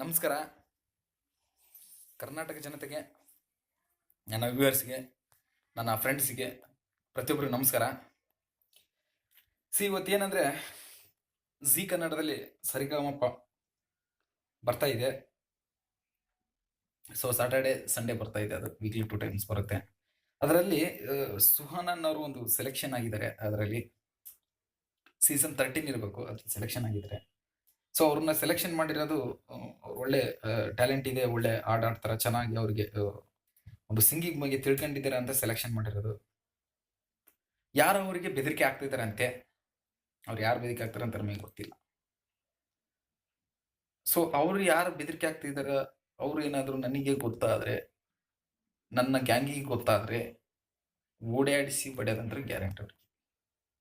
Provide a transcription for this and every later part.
ನಮಸ್ಕಾರ. ಕರ್ನಾಟಕ ಜನತೆಗೆ, ನನ್ನ ವ್ಯೂವರ್ಸ್ಗೆ ನನ್ನ ಫ್ರೆಂಡ್ಸ್ಗೆ ಪ್ರತಿಯೊಬ್ಬರಿಗೂ ನಮಸ್ಕಾರ. ಸಿ, ಇವತ್ತು ಏನಂದರೆ ಝೀ ಕನ್ನಡದಲ್ಲಿ ಸರಿಗಮಪ್ಪ ಬರ್ತಾ ಇದೆ. ಸೊ ಸಾಟರ್ಡೆ ಸಂಡೇ ಬರ್ತಾ ಇದೆ ಅದು. ವೀಕ್ಲಿ ಟು ಟೈಮ್ಸ್ ಬರುತ್ತೆ. ಅದರಲ್ಲಿ ಸುಹಾನನ್ ಅವರು ಒಂದು ಸೆಲೆಕ್ಷನ್ ಆಗಿದ್ದಾರೆ. ಅದರಲ್ಲಿ ಸೀಸನ್ ತರ್ಟೀನ್ ಇರಬೇಕು. ಅದು ಸೆಲೆಕ್ಷನ್ ಆಗಿದ್ದಾರೆ ಸೊ ಅವ್ರನ್ನ ಸೆಲೆಕ್ಷನ್ ಮಾಡಿರೋದು ಒಳ್ಳೆ ಟ್ಯಾಲೆಂಟ್ ಇದೆ, ಒಳ್ಳೆ ಹಾಡ್ ಆಡ್ತಾರೆ, ಚೆನ್ನಾಗಿ ಅವ್ರಿಗೆ ಒಂದು ಸಿಂಗಿಂಗ್ ಬಗ್ಗೆ ತಿಳ್ಕೊಂಡಿದ್ದಾರೆ ಅಂತ ಸೆಲೆಕ್ಷನ್ ಮಾಡಿರೋದು. ಯಾರು ಅವರಿಗೆ ಬೆದರಿಕೆ ಆಗ್ತಿದ್ದಾರೆ ಅಂತೆ ಅವ್ರು ಯಾರು ಬೆದರಿಕೆ ಆಗ್ತಾರೆ ಅಂತ ನಮಗೆ ಗೊತ್ತಿಲ್ಲ. ಸೊ ಅವ್ರು ಯಾರು ಬೆದರಿಕೆ ಆಗ್ತಿದಾರ ಅವ್ರು ಏನಾದರೂ ನನಗೆ ಗೊತ್ತಾದ್ರೆ, ನನ್ನ ಗ್ಯಾಂಗಿಗೆ ಗೊತ್ತಾದ್ರೆ, ಓಡಾಡಿಸಿ ಬಡಿಯೋದಂದ್ರೆ ಗ್ಯಾರಂಟಿ ಅವ್ರಿಗೆ.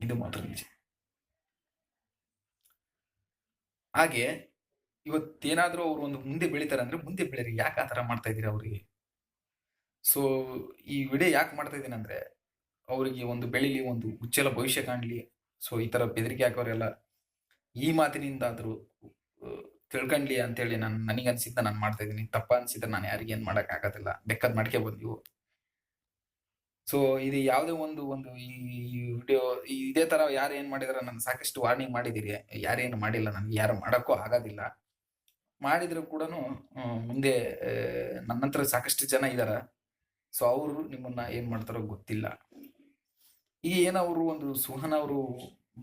ಇದು ಮಾತ್ರ ನಿಜ. ಹಾಗೆ ಇವತ್ತೇನಾದ್ರೂ ಅವರು ಒಂದು ಮುಂದೆ ಬೆಳಿತಾರೆ ಅಂದ್ರೆ ಮುಂದೆ ಬೆಳೀರಿ ಯಾಕೆ ಆ ಥರ ಮಾಡ್ತಾ ಇದ್ದೀರಾ ಅವರಿಗೆ? ಸೊ ಈ ವಿಡಿಯೋ ಯಾಕೆ ಮಾಡ್ತಾ ಇದ್ದೀನಿ ಅಂದ್ರೆ ಅವರಿಗೆ ಒಂದು ಬೆಳಿಲಿ ಒಂದು ಉಚ್ಚಲ ಭವಿಷ್ಯ ಕಾಣಲಿ. ಸೊ ಈ ತರ ಬೆದರಿಕೆ ಹಾಕೋರೆಲ್ಲ ಈ ಮಾತಿನಿಂದಾದ್ರೂ ಆ, ತಿಳ್ಕೊಂಡ್ಲಿ ಅಂತೇಳಿ ನಾನು ನನಗೆ ಅನ್ಸಿದ್ದ ನಾನು ಮಾಡ್ತಾ ಇದ್ದೀನಿ. ತಪ್ಪ ಅನ್ಸಿದ್ರೆ ನಾನು ಯಾರಿಗೇನು ಮಾಡೋಕ್ಕಾಗೋದಿಲ್ಲ ಬೆಕ್ಕದ್ ಮಾಡ್ಕೆ ಬಂದಿವು. ಸೊ ಇದು ಯಾವುದೇ ಒಂದು ಒಂದು ಈ ವಿಡಿಯೋ ಇದೇ ತರ ಯಾರು ಏನ್ ಮಾಡಿದಾರ ನಾನು ಸಾಕಷ್ಟು ವಾರ್ನಿಂಗ್ ಮಾಡಿದಿರಿ. ಯಾರೇನು ಮಾಡಿಲ್ಲ, ನನ್ಗೆ ಯಾರು ಮಾಡಕ್ಕೂ ಆಗೋದಿಲ್ಲ. ಮಾಡಿದ್ರು ಕೂಡ ಮುಂದೆ ನನ್ನಂತರ ನನ್ನ ಸಾಕಷ್ಟು ಜನ ಇದಾರ. ಸೊ ಅವರು ನಿಮ್ಮನ್ನ ಏನ್ ಮಾಡ್ತಾರೋ ಗೊತ್ತಿಲ್ಲ. ಈಗ ಏನವರು ಒಂದು ಸುಹನ ಅವರು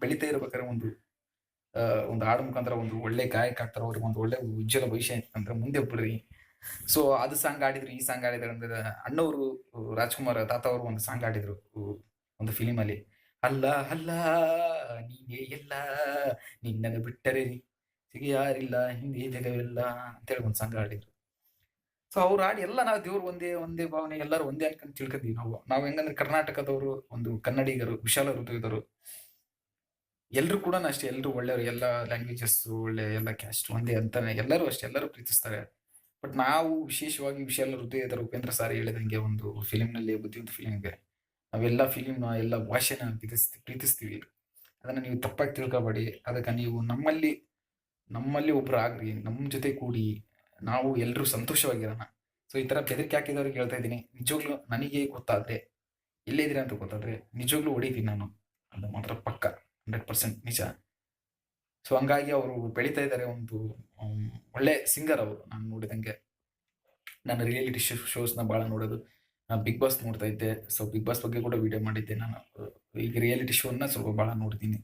ಬೆಳಿತಾ ಇರ್ಬೇಕಾದ್ರೆ ಒಂದು ಒಂದು ಹಾಡು ಮುಖಾಂತರ ಒಂದು ಒಳ್ಳೆ ಗಾಯಕ ಆಗ್ತಾರ, ಅವ್ರಿಗೆ ಒಂದು ಒಳ್ಳೆ ಉಜ್ವಲ ಭವಿಷ್ಯ ಅಂದ್ರೆ ಮುಂದೆ ಬಿಡ್ರಿ ಸೊ ಅದು ಸಾಂಗ್ ಆಡಿದ್ರು ಈ ಸಾಂಗ್ ಆಡಿದ್ರು ಅಂದ್ರೆ, ಅಣ್ಣವರು, ರಾಜ್ಕುಮಾರ್ ತಾತ ಅವರು ಒಂದು ಸಾಂಗ್ ಆಡಿದ್ರು ಒಂದು ಫಿಲಿಮ್ ಅಲ್ಲಿ. ಅಲ್ಲ ಅಲ್ಲ, ನೀನೇ ಎಲ್ಲ, ನಿನ್ನನ್ನು ಬಿಟ್ಟರೆ ಸಿಗಿ ಯಾರಿಲ್ಲ, ಹಿಂದೆ ಜಗವಿಲ್ಲ ಅಂತೇಳಿ ಒಂದು ಸಾಂಗ್ ಆಡಿದ್ರು ಸೊ ಅವ್ರು ಆಡಿ ಎಲ್ಲ ನಾವು ದೇವ್ರು ಒಂದೇ ಒಂದೇ ಭಾವನೆ, ಎಲ್ಲರೂ ಒಂದೇ ಅನ್ಕೊಂಡ್ ತಿಳ್ಕೊಂತೀವಿ ನಾವು. ನಾವು ಹೆಂಗಂದ್ರೆ ಕರ್ನಾಟಕದವರು, ಒಂದು ಕನ್ನಡಿಗರು, ವಿಶಾಲ ಹೃದಯದವರು. ಎಲ್ರು ಕೂಡ ಅಷ್ಟೇ ಎಲ್ಲರೂ ಒಳ್ಳೆಯವರು, ಎಲ್ಲ ಲ್ಯಾಂಗ್ವೇಜಸ್ ಒಳ್ಳೆ, ಎಲ್ಲ ಕ್ಯಾಸ್ಟ್ ಒಂದೇ ಅಂತಾನೆ ಎಲ್ಲರೂ ಅಷ್ಟೇ, ಎಲ್ಲರೂ ಪ್ರೀತಿಸ್ತಾರೆ. ಬಟ್ ನಾವು ವಿಶೇಷವಾಗಿ ವಿಶಾಲ ಹೃದಯದ ರೂಪೇಂದ್ರ ಸಾರ್ ಹೇಳಿದಂಗೆ ಒಂದು ಫಿಲಿಂನಲ್ಲಿ ಬುದ್ಧಿವಂತ ಇದೆ. ನಾವೆಲ್ಲ ಫಿಲಿಮ್ನ ಎಲ್ಲ ಭಾಷೆನ ಪ್ರೀತಿಸ್ತೀವಿ ಪ್ರೀತಿಸ್ತೀವಿ. ಅದನ್ನ ನೀವು ತಪ್ಪಾಗಿ ತಿಳ್ಕೊಬೇಡಿ. ಅದಕ್ಕೆ ನೀವು ನಮ್ಮಲ್ಲಿ ನಮ್ಮಲ್ಲಿ ಒಬ್ರು ಆಗ್ರಿ. ನಮ್ಮ ಜೊತೆ ಕೂಡಿ ನಾವು ಎಲ್ಲರೂ ಸಂತೋಷವಾಗಿರೋಣ. ಸೊ ಈ ತರ ಬೆದರಿಕೆ ಹಾಕಿದವ್ರಿಗೆ ಹೇಳ್ತಾ ಇದ್ದೀನಿ. ನಿಜವಾಗ್ಲೂ ನನಗೆ ಗೊತ್ತಾದ್ರೆ ಎಲ್ಲೇ ಇದ್ದೀರಾ ಅಂತ ಗೊತ್ತಾದ್ರೆ ನಿಜವಾಗ್ಲೂ ಹೊಡಿತೀನಿ ನಾನು. ಅದು ಮಾತ್ರ ಪಕ್ಕ ಹಂಡ್ರೆಡ್ ಪರ್ಸೆಂಟ್ ನಿಜ. ಸೊ ಹಂಗಾಗಿ ಅವರು ಬೆಳೀತಾ ಇದ್ದಾರೆ ಒಂದು ಒಳ್ಳೆ ಸಿಂಗರ್ ಅವರು. ನಾನು ನೋಡಿದಂಗೆ ನಾನು ರಿಯಾಲಿಟಿ ಶೋ ಶೋಸ್ನ ಭಾಳ ನೋಡೋದು. ನಾನು ಬಿಗ್ ಬಾಸ್ ನೋಡ್ತಾ ಇದ್ದೆ. ಸೊ ಬಿಗ್ ಬಾಸ್ ಬಗ್ಗೆ ಕೂಡ ವಿಡಿಯೋ ಮಾಡಿದ್ದೆ ನಾನು. ಈಗ ರಿಯಾಲಿಟಿ ಶೋನ ಸ್ವಲ್ಪ ಭಾಳ ನೋಡ್ತೀನಿ.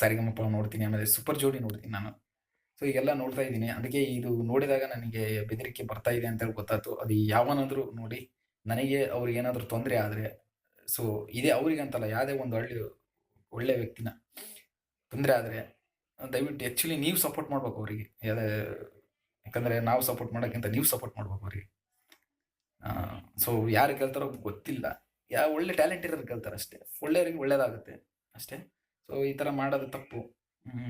ಸಾರಿಗಮಪ ನೋಡ್ತೀನಿ, ಆಮೇಲೆ ಸೂಪರ್ ಜೋಡಿ ನೋಡ್ತೀನಿ ನಾನು. ಸೊ ಈಗೆಲ್ಲ ನೋಡ್ತಾ ಇದ್ದೀನಿ. ಅದಕ್ಕೆ ಇದು ನೋಡಿದಾಗ ನನಗೆ ಬೆದರಿಕೆ ಬರ್ತಾ ಇದೆ ಅಂತ ಹೇಳಿ ಗೊತ್ತಾಯ್ತು. ಅದು ಯಾವನಾದರೂ ನೋಡಿ, ನನಗೆ ಅವ್ರಿಗೆ ಏನಾದರೂ ತೊಂದರೆ ಆದರೆ ಸೊ ಇದೇ ಅವ್ರಿಗಂತಲ್ಲ, ಯಾವುದೇ ಒಂದು ಹಳ್ಳಿ ಒಳ್ಳೆ ವ್ಯಕ್ತಿನ ತೊಂದರೆ ಆದರೆ ದಯವಿಟ್ಟು ಆ್ಯಕ್ಚುಲಿ ನೀವು ಸಪೋರ್ಟ್ ಮಾಡ್ಬೇಕು ಅವರಿಗೆ. ಯಾಕಂದರೆ ನಾವು ಸಪೋರ್ಟ್ ಮಾಡೋಕ್ಕಿಂತ ನೀವು ಸಪೋರ್ಟ್ ಮಾಡ್ಬೇಕು ಅವರಿಗೆ. ಸೊ ಯಾರು ಕೇಳ್ತಾರೋ ಗೊತ್ತಿಲ್ಲ. ಯಾ, ಒಳ್ಳೆ ಟ್ಯಾಲೆಂಟ್ ಇರೋರು ಕೇಳ್ತಾರೆ ಅಷ್ಟೇ. ಒಳ್ಳೆಯವ್ರಿಗೆ ಒಳ್ಳೇದಾಗುತ್ತೆ ಅಷ್ಟೇ. ಸೊ ಈ ಥರ ಮಾಡೋದು ತಪ್ಪು.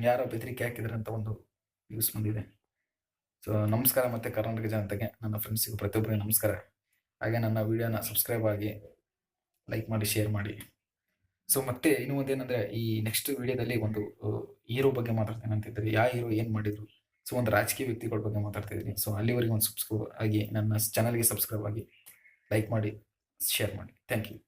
ಯಾರೋ ಬೆದರಿಕೆ ಹಾಕಿದ್ರೆ ಅಂತ ಒಂದು ಯೂಸ್ ಬಂದಿದೆ. ಸೊ ನಮಸ್ಕಾರ ಮತ್ತು ಕರ್ನಾಟಕ ಜನತೆಗೆ. ನನ್ನ ಫ್ರೆಂಡ್ಸಿಗೂ ಪ್ರತಿಯೊಬ್ಬರಿಗೆ ನಮಸ್ಕಾರ. ಹಾಗೆ ನನ್ನ ವಿಡಿಯೋನ ಸಬ್ಸ್ಕ್ರೈಬ್ ಆಗಿ ಲೈಕ್ ಮಾಡಿ ಶೇರ್ ಮಾಡಿ. ಸೊ ಮತ್ತೆ ಇನ್ನು ಒಂದೇನಂದ್ರೆ ಈ ನೆಕ್ಸ್ಟ್ ವಿಡಿಯೋದಲ್ಲಿ ಒಂದು ಹೀರೋ ಬಗ್ಗೆ ಮಾತಾಡ್ತೇನೆ ಅಂತಿದ್ದಾರೆ ಯಾವ ಹೀರೋ ಏನ್ ಮಾಡಿದ್ರು? ಸೊ ಒಂದು ರಾಜಕೀಯ ವ್ಯಕ್ತಿಗಳ ಬಗ್ಗೆ ಮಾತಾಡ್ತಾ ಇದ್ದೀನಿ. ಸೊ ಅಲ್ಲಿವರೆಗೆ ಒಂದು ಸಬ್ಸ್ಕ್ರೈಬ್ ಆಗಿ, ನನ್ನ ಚಾನಲ್ಗೆ ಸಬ್ಸ್ಕ್ರೈಬ್ ಆಗಿ ಲೈಕ್ ಮಾಡಿ ಶೇರ್ ಮಾಡಿ. Thank you